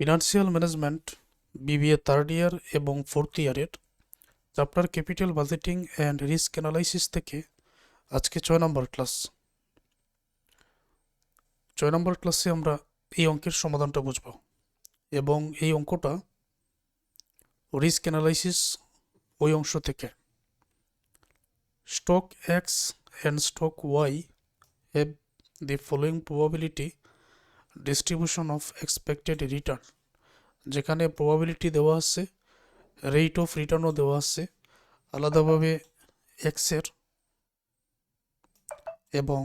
Financial management BBA third year এবং fourth ইয়ারের chapter capital budgeting and risk analysis থেকে আজকে ছয় নম্বর ক্লাস ছয় নম্বর ক্লাসে আমরা এই অঙ্কের সমাধানটা বুঝব এবং এই অঙ্কটা রিস্ক অ্যানালাইসিস ওই অংশ থেকে। Stock X and stock Y have the following probability distribution of expected return যেখানে প্রবাবিলিটি দেওয়া আছে রেট অফ রিটার্নও দেওয়া আছে, আলাদাভাবে এক্সের এবং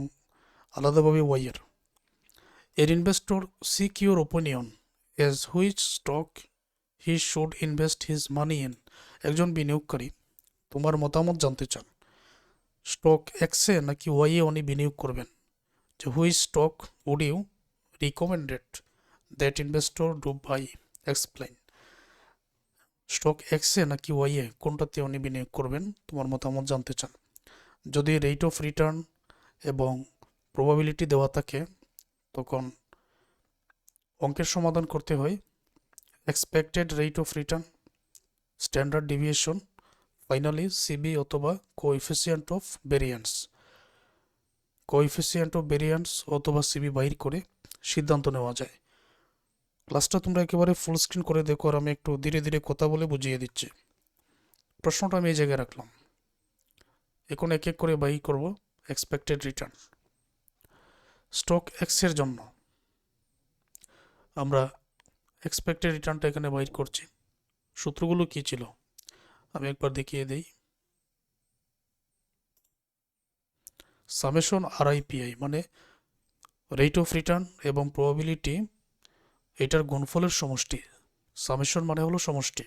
আলাদাভাবে ওয়াইয়ের এর। Investor seek your opinion as which stock he should invest his money in একজন বিনিয়োগকারী, তোমার মতামত জানতে চান স্টক এক্সে নাকি ওয়াইয়ে উনি বিনিয়োগ করবেন? যে which stock would you recommended that investor do buy explain stock এক্সে নাকি ওয়াইয়ে কোনটাতে উনি বিনিয়োগ করবেন? তোমার মতামত জানতে চান। যদি রেট অফ রিটার্ন এবং প্রবাবিলিটি দেওয়া থাকে, তখন অঙ্কের সমাধান করতে হয়। Expected rate of return standard deviation finally CV অথবা coefficient of variance coefficient of variance অথবা সিবি বাইর করে সিদ্ধান্ত নেওয়া যায়। ক্লাসটা তোমরা একেবারে ফুল স্ক্রিন করে দেখো আর আমি একটু ধীরে ধীরে কথা বলে বুঝিয়ে দিচ্ছি। প্রশ্নটা আমি এই জায়গায় রাখলাম। এখন এক এক করে বাই করব এক্সপেক্টেড রিটার্ন স্টক এক্সের জন্য আমরা এক্সপেক্টেড রিটার্নটা এখানে বাইর করছি। সূত্রগুলো কি ছিল? আমি একবার দেখিয়ে দিই। সামেশন আরআইপিআই মানে রেট অফ রিটার্ন এবং প্রবাবিলিটি এটার গুণফলের সমষ্টি সামেশন মানে হলো সমষ্টি।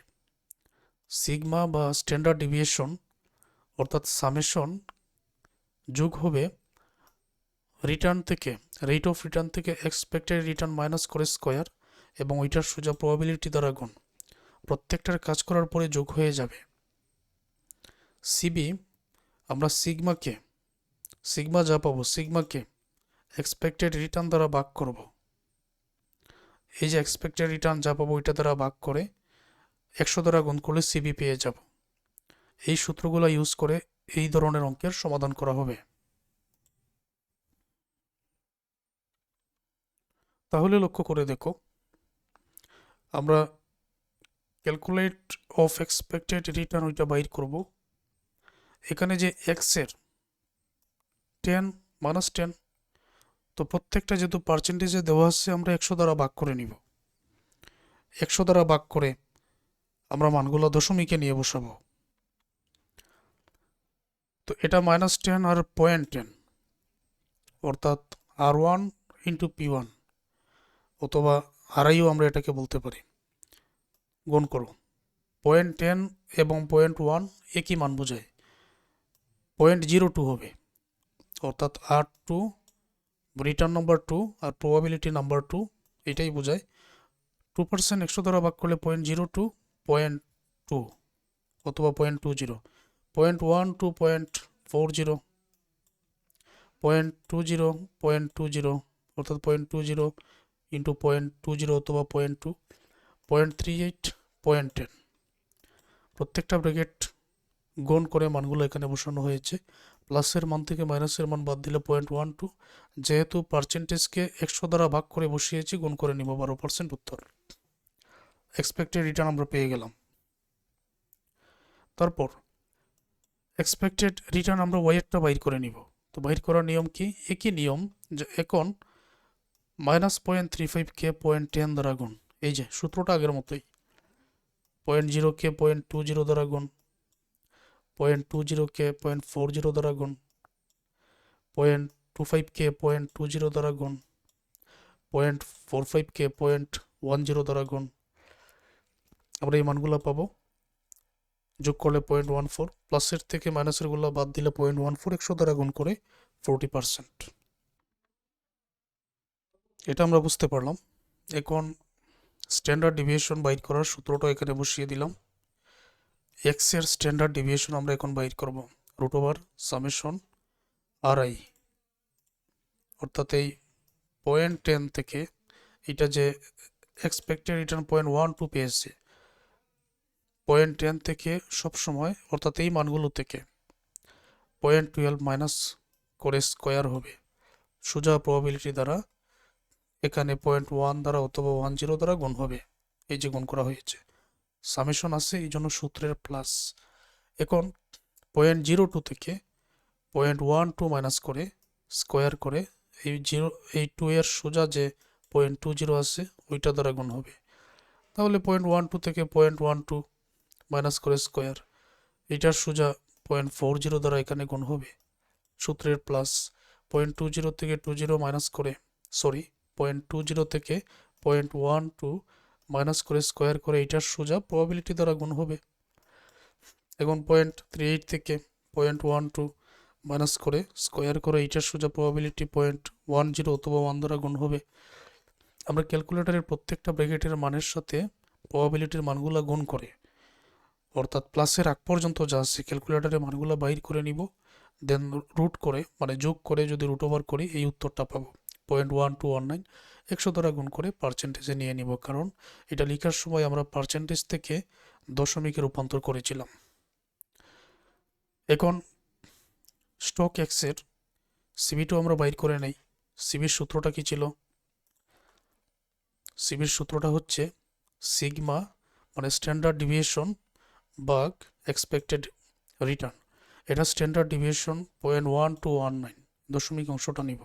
সিগমা বা স্ট্যান্ডার্ড ডিভিয়েশন অর্থাৎ সামেশন যোগ হবে রিটার্ন থেকে রেট অফ রিটার্ন থেকে এক্সপেক্টেড রিটার্ন মাইনাস করে স্কোয়ার এবং ওইটার সোজা প্রবাবিলিটি দ্বারা গুণ। প্রত্যেকটার কাজ করার পরে যোগ হয়ে যাবে। সিবি আমরা সিগমাকে সিগমা যা পাবো সিগমাকে এক্সপেক্টেড রিটার্ন দ্বারা ভাগ করব। এই যে এক্সপেক্টেড রিটার্ন যা পাবো ওইটা দ্বারা ভাগ করে একশো দ্বারা গুণ করলে সিবি পেয়ে যাব। এই সূত্রগুলো ইউজ করে এই ধরনের অঙ্কের সমাধান করা হবে। তাহলে লক্ষ্য করে দেখো, আমরা ক্যালকুলেট অফ এক্সপেক্টেড রিটার্ন ওইটা বাইর করব। এখানে যে এক্সের টেন মাইনাস টেন তো প্রত্যেকটা যেহেতু পার্সেন্টেজে দেওয়া আছে, আমরা একশো দ্বারা ভাগ করে নিব। একশো দ্বারা ভাগ করে আমরা মানগুলো দশমিকে নিয়ে বসাবো। তো এটা মাইনাস টেন আর পয়েন্ট টেন অর্থাৎ R one into P one অথবা আড়াইও আমরা এটাকে বলতে পারি। গুণ করো। পয়েন্ট টেন এবং পয়েন্ট ওয়ান একই মান বোঝায়। পয়েন্ট জিরো টু হবে, অর্থাৎ R two return number two আর প্রবাবিলিটি নাম্বার টু এটাই বোঝায়। টু পার্সেন্ট একশো দ্বারা ভাগ করলে point zero two point two অথবা point two zero point one two point four zero point two zero point two zero অর্থাৎ point two zero into point two zero অথবা point two point three eight point ten প্রত্যেকটা bracket গুণ করে মানগুলো এখানে বসানো হয়েছে। প্লাসের মান থেকে মাইনাসের মান বাদ দিলে পয়েন্ট ওয়ান টু যেহেতু পার্সেন্টেজকে একশো দ্বারা ভাগ করে বসিয়েছি, গুণ করে নিব বারো পার্সেন্ট উত্তর। এক্সপেক্টেড রিটার্ন আমরা পেয়ে গেলাম। তারপর এক্সপেক্টেড রিটার্ন আমরা ওয়াইয়েরটা বাইর করে নিব। তো বাইর করার নিয়ম কি? একই নিয়ম যে এখন মাইনাস পয়েন্ট থ্রি ফাইভ কে পয়েন্ট টেন দ্বারা গুণ। এই যে সূত্রটা আগের মতোই। পয়েন্ট জিরো কে পয়েন্ট টু জিরো দ্বারা গুণ। পয়েন্ট টু জিরো কে পয়েন্ট ফোর জিরো দ্বারা গুণ পয়েন্ট টু ফাইভ কে পয়েন্ট টু জিরো দ্বারা গুণ পয়েন্ট ফোর ফাইভ কে পয়েন্ট ওয়ান জিরো দ্বারা গুণ আমরা এই মানগুলো পাবো। যোগ করলে পয়েন্ট ওয়ান ফোর প্লাসের থেকে মাইনাসেরগুলো বাদ দিলে পয়েন্ট ওয়ান ফোর একশো দ্বারা গুণ করে ফোরটি পার্সেন্ট এটা আমরা বুঝতে পারলাম। এখন স্ট্যান্ডার্ড ডিভিয়েশন বাইর করার সূত্রটা এখানে বসিয়ে দিলাম। এক্সের স্ট্যান্ডার্ড ডিভিয়েশন আমরা এখন বাইর করব। Root over summation R I অর্থাৎ এই পয়েন্ট টেন থেকে এটা যে expected return point one two পেয়েছি পয়েন্ট টেন থেকে সব সময়, অর্থাৎ এই মানগুলো থেকে পয়েন্ট টুয়েলভ মাইনাস করে স্কোয়ার হবে। সোজা প্রবাবিলিটি দ্বারা এখানে পয়েন্ট ওয়ান দ্বারা অথবা ওয়ান জিরো দ্বারা গুণ হবে। এই যে গুণ করা হয়েছে। সামেশন আছে, এই জন্য সূত্রের প্লাস এখন পয়েন্ট জিরো টু থেকে পয়েন্ট ওয়ান টু মাইনাস করে স্কোয়ার করে এই জিরো এই টু এর সোজা যে পয়েন্ট টু জিরো আছে, ওইটা দ্বারা গুণ হবে। তাহলে পয়েন্ট ওয়ান টু থেকে পয়েন্ট ওয়ান টু মাইনাস করে স্কোয়ার এটার সোজা পয়েন্ট ফোর জিরো দ্বারা এখানে গুণ হবে সূত্রের প্লাস পয়েন্ট টু জিরো থেকে টু জিরো মাইনাস করে সরি পয়েন্ট টু জিরো থেকে পয়েন্ট ওয়ান টু মাইনাস করে স্কোয়ার করে এটার সোজা প্রবাবিলিটি দ্বারা গুণ হবে। এখন পয়েন্ট থ্রি এইট থেকে পয়েন্ট ওয়ান টু মাইনাস করে স্কোয়ার করে এইটার সোজা প্রবাবিলিটি পয়েন্ট ওয়ান জিরো অথবা ওয়ান দ্বারা গুণ হবে। আমরা ক্যালকুলেটরের প্রত্যেকটা ব্র্যাকেটের মানের সাথে প্রবাবিলিটির মানগুলো গুণ করে। অর্থাৎ প্লাসের আগ পর্যন্ত যা আছে ক্যালকুলেটরের মানগুলো বাইর করে নিব দেন রুট করে মানে যোগ করে যদি রুট ওভার করি, এই উত্তরটা পাবো। Point one two one nine একশো দ্বারা গুণ করে পার্সেন্টেজে নিয়ে নিব, কারণ এটা লেখার সময় আমরা পার্সেন্টেজ থেকে দশমিকে রূপান্তর করেছিলাম। এখন স্টক এক্সের সিবিটাও আমরা বাইর করে নেই। সিবির সূত্রটা কি ছিল? সিবির সূত্রটা হচ্ছে সিগমা মানে স্ট্যান্ডার্ড ডিভিয়েশন বাগ এক্সপেক্টেড রিটার্ন এটা standard deviation point one two one nine দশমিক অংশটা নিব।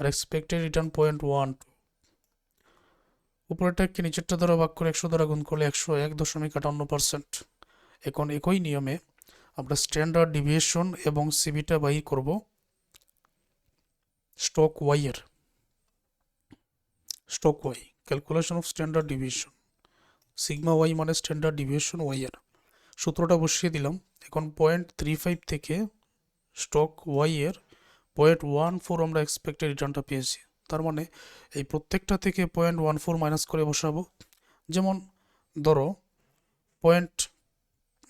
আর expected return point one two উপরেরটাকে নিচেরটা দ্বারা ভাগ করে একশো দ্বারা গুণ করলে একশো এক দশমিক আটান্ন পার্সেন্ট এখন একই নিয়মে আমরা স্ট্যান্ডার্ড ডিভিয়েশন এবং সিবিটা বাই করব স্টক ওয়াইয়ের stock Y calculation of standard deviation sigma Y মানে স্ট্যান্ডার্ড ডিভিয়েশন ওয়াইয়ের সূত্রটা বসিয়ে দিলাম। এখন পয়েন্ট থ্রি ফাইভ থেকে স্টক ওয়াইয়ের পয়েন্ট ওয়ান ফোর আমরা এক্সপেক্টেড রিটার্নটা পেয়েছি। তার মানে এই প্রত্যেকটা থেকে পয়েন্ট ওয়ান ফোর মাইনাস করে বসাবো। যেমন ধরো পয়েন্ট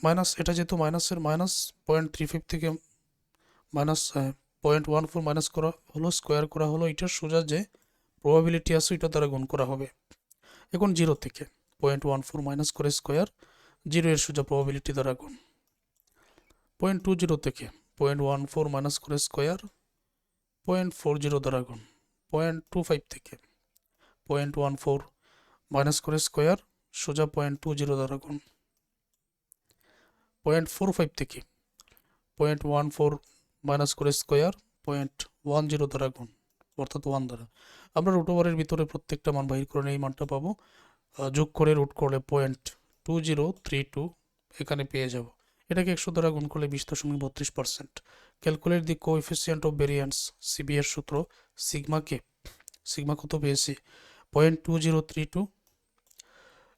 মাইনাস, এটা যেহেতু মাইনাসের মাইনাস, পয়েন্ট থ্রি ফাইভ থেকে minus point one four minus করা হলো, স্কোয়ার করা হলো এটার সোজা যে প্রবাবিলিটি আছে এটা দ্বারা গুণ করা হবে। এখন জিরো থেকে পয়েন্ট ওয়ান ফোর মাইনাস করে স্কোয়ার, জিরো এর সোজা প্রবাবিলিটি দ্বারা গুণ। পয়েন্ট টু জিরো থেকে পয়েন্ট ওয়ান ফোর মাইনাস করে স্কোয়ার পয়েন্ট ফোর জিরো দ্বারা গুণ পয়েন্ট টু ফাইভ থেকে, পয়েন্ট ওয়ান ফোর মাইনাস করে স্কোয়ার সোজা পয়েন্ট টু জিরো দ্বারা গুণ পয়েন্ট ফোর ফাইভ থেকে, পয়েন্ট ওয়ান ফোর মাইনাস করে স্কোয়ার পয়েন্ট ওয়ান জিরো দ্বারা গুণ অর্থাৎ ওয়ান দ্বারা। আমরা রুট ওভারের ভিতরে প্রত্যেকটা মান বাহির করে এই মানটা পাবো যোগ করে রুট করলে point two zero three two এখানে পেয়ে যাব। এটাকে একশো দ্বারা গুণ করলে বিশ দশমিক বত্রিশ percent calculate the coefficient of variance CV এর সূত্র সিগমাকে সিগমা কত পেয়েছি? Point two zero three two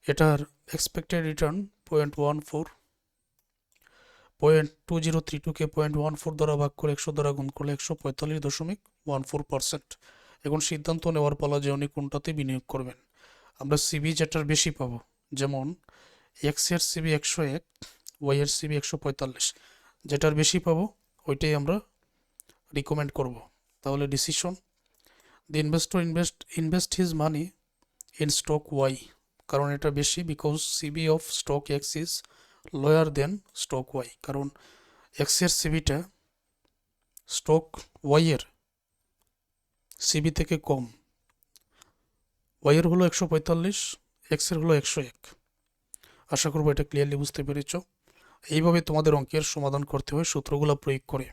এটার expected return point one four point two zero three টুকে পয়েন্ট ওয়ান ফোর দ্বারা ভাগ করে একশো দ্বারা গুণ করলে একশো পঁয়তাল্লিশ দশমিক ওয়ান ফোর পার্সেন্ট এখন সিদ্ধান্ত নেওয়ার পালা যে উনি কোনটাতে বিনিয়োগ করবেন। আমরা সিবি যেটার বেশি পাবো, যেমন এক্সের সিবি একশো এক ওয়াই এর সিবি একশো পঁয়তাল্লিশ। যেটার বেশি পাবো, ওইটাই আমরা রিকমেন্ড করব। তাহলে decision the investor invest invest his money in stock Y কারণ এটা বেশি because CV of stock X is lower than stock Y কারণ এক্সের সিবিটা স্টক ওয়াইয়ের সিবি থেকে কম। ওয়াইয়ের হলো একশো পঁয়তাল্লিশ এক্সের হলো একশো এক। আশা করব এটা ক্লিয়ারলি বুঝতে পেরেছ। এইভাবে তোমাদের অঙ্কের সমাধান করতে হয় সূত্রগুলো প্রয়োগ করে।